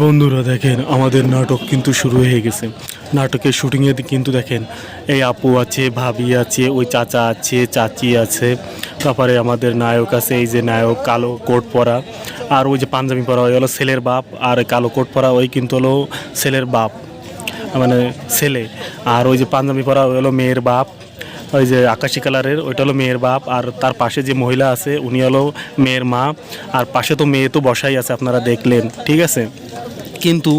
বন্ধুরা দেখেন, আমাদের নাটক কিন্তু শুরু হয়ে গেছে। নাটকের শুটিংয়ে কিন্তু দেখেন, এই আপু আছে, ভাবি আছে, ওই চাচা আছে, চাচি আছে, তারপরে আমাদের নায়ক আছে, এই যে নায়ক, কালো কোট পরা, আর ওই যে পাঞ্জাবি পরা, ওই হলো ছেলের বাপ, আর কালো কোট পরা, ওই কিন্তু হলো ছেলের বাপ মানে ছেলে, আর ওই যে পাঞ্জাবি পরা, ওই হলো মেয়ের বাপ, ওই যে আকাশি কালারের, ওইটা হলো মেয়ের বাপ, আর তার পাশে যে মহিলা আছে, উনি হলো মেয়ের মা, আর পাশে তো মেয়ে তো বসাই আছে, আপনারা দেখলেন, ঠিক আছে? কিন্তু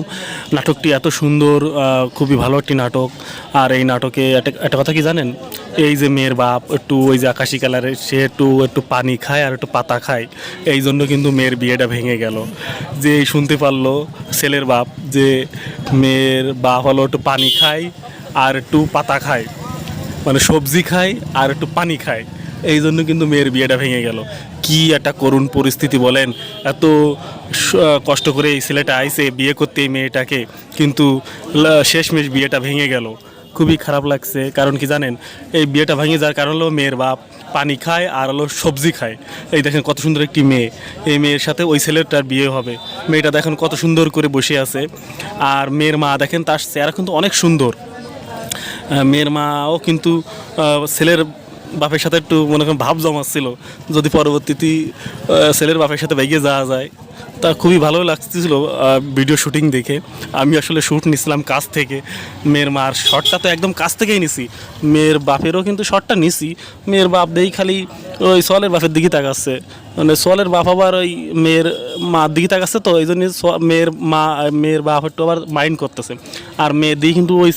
নাটকটি এত সুন্দর খুবই ভালো একটি নাটক। আর এই নাটকে একটা কথা কি জানেন? এই যে মেয়ের বাপ একটু ওই যে আকাশি কালারের সে একটু একটু পানি খায় আর একটু পাতা খায়, এই জন্য কিন্তু মেয়ের বিয়েটা ভেঙে গেল। যে শুনতে পারল ছেলের বাপ যে মেয়ের বাপ হলো একটু পানি খায় আর একটু পাতা খায়। মানে সবজি খায় আর একটু পানি খায়। এই জন্য কিন্তু মেয়ের বিয়েটা ভেঙে গেল। কি একটা করুণ পরিস্থিতি বলেন? এত কষ্ট করে এই ছেলেটা আইসে বিয়ে করতে এই মেয়েটাকে, কিন্তু শেষমেশ বিয়েটা ভেঙে গেল। খুবই খারাপ লাগছে, কারণ কি জানেন? এই বিয়েটা ভেঙে যাওয়ার কারণ হলো মেয়ের বাপ পানি খায় আর হলো সবজি খায়। এই দেখেন কত সুন্দর একটি মেয়ে। এই মেয়ের সাথে ওই ছেলেটার বিয়ে হবে। মেয়েটা দেখেন কত সুন্দর করে বসে আছে। আর মেয়ের মা দেখেন তার চেহারা কিন্তু অনেক সুন্দর। মেয়ের মাও কিন্তু ছেলের বাপের সাথে একটু মনে করেন ভাব জমাচ্ছিল। যদি পরবর্তীতে ছেলের বাপের সাথে বাইকে যাওয়া যায়, তা খুবই ভালো লাগতেছিল ভিডিও শুটিং দেখে। আমি আসলে শ্যুট নিছিলাম কাছ থেকে। মেয়ের মার শটটা তো একদম কাছ থেকেই নিছি। মেয়ের বাপেরও কিন্তু শটটা নিছি। মেয়ের বাপ দেই খালি ওই সোয়ালের বাপের দিকে তাকাচ্ছে। মানে সোয়ালের বাপ আবার ওই মেয়ের মার দিকে তাকাচ্ছে তো, এই জন্য মেয়ের মা, মেয়ের বাপ একটু আবার মাইন্ড করতেছে। আর মেয়ের দিকে কিন্তু ওই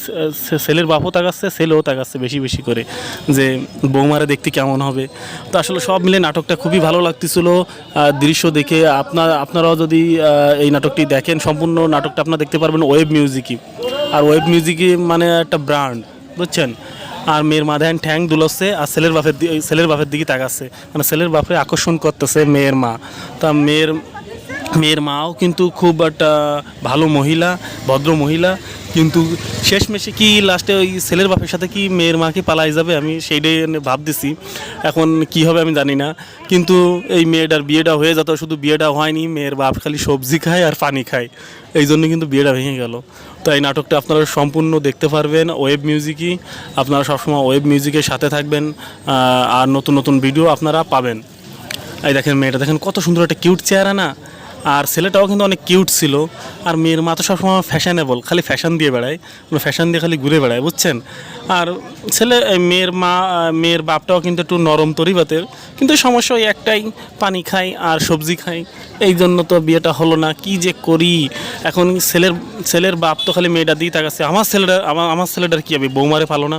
ছেলের বাপও তাকাচ্ছে, ছেলেও তাকাচ্ছে বেশি বেশি করে, যে বৌমারে দেখতে কেমন হবে। তো আসলে সব মিলে নাটকটা খুবই ভালো লাগতেছিল দৃশ্য দেখে। আপনার আপনারাও যদি এই নাটকটি দেখেন, সম্পূর্ণ নাটকটা আপনারা দেখতে পারবেন ওয়েব মিউজিকই আর ওয়েব মিউজিকই মানে একটা ব্র্যান্ড বুঝছেন? আর মেয়ের মাথায় ঠ্যাং দুলোচ্ছে আর ছেলের বাপের ছেলের বাপের দিকে তাকাচ্ছে। মানে ছেলের বাপে আকর্ষণ করতেছে মেয়ের মা। তা মেয়ের মেয়ের মাও কিন্তু খুব একটা ভালো মহিলা, ভদ্র মহিলা। কিন্তু শেষমেশে কি লাস্টে ওই ছেলের বাপের সাথে কি মেয়ের মাকে পালাই যাবে আমি সেইটাই ভাবতেছি। এখন কি হবে আমি জানি না। কিন্তু এই মেয়েটার বিয়েটা হয়ে যেত শুধু বিয়েটা হয়নি, মেয়ের বাপ খালি সবজি খায় আর পানি খায়। এই জন্য কিন্তু বিয়েটা ভেঙে গেল। তো এই নাটকটা আপনারা সম্পূর্ণ দেখতে পারবেন ওয়েব মিউজিকই। আপনারা সবসময় ওয়েব মিউজিকের সাথে থাকবেন আর নতুন নতুন ভিডিও আপনারা পাবেন। এই দেখেন মেয়েটা, দেখেন কত সুন্দর একটা কিউট চেহারা না? আর ছেলেটাও কিন্তু অনেক কিউট ছিল। আর মেয়ের মা তো সবসময় ফ্যাশনেবল খালি ফ্যাশন দিয়ে বেড়ায়। ফ্যাশন দিয়ে খালি ঘুরে বেড়ায়, বুঝছেন? আর ছেলে মেয়ের মা মেয়ের বাপটাও কিন্তু একটু নরম তরিবাতের। কিন্তু সমস্যা ওই একটাই, পানি খাই আর সবজি খাই এই জন্য তো বিয়েটা হলো না, কি যে করি? এখন ছেলের ছেলের বাপ তো খালি মেয়েটা দিয়ে তাকাচ্ছে। আমার ছেলেটা, আমার আমার ছেলেটার কী হবে বৌমারে ভালো না?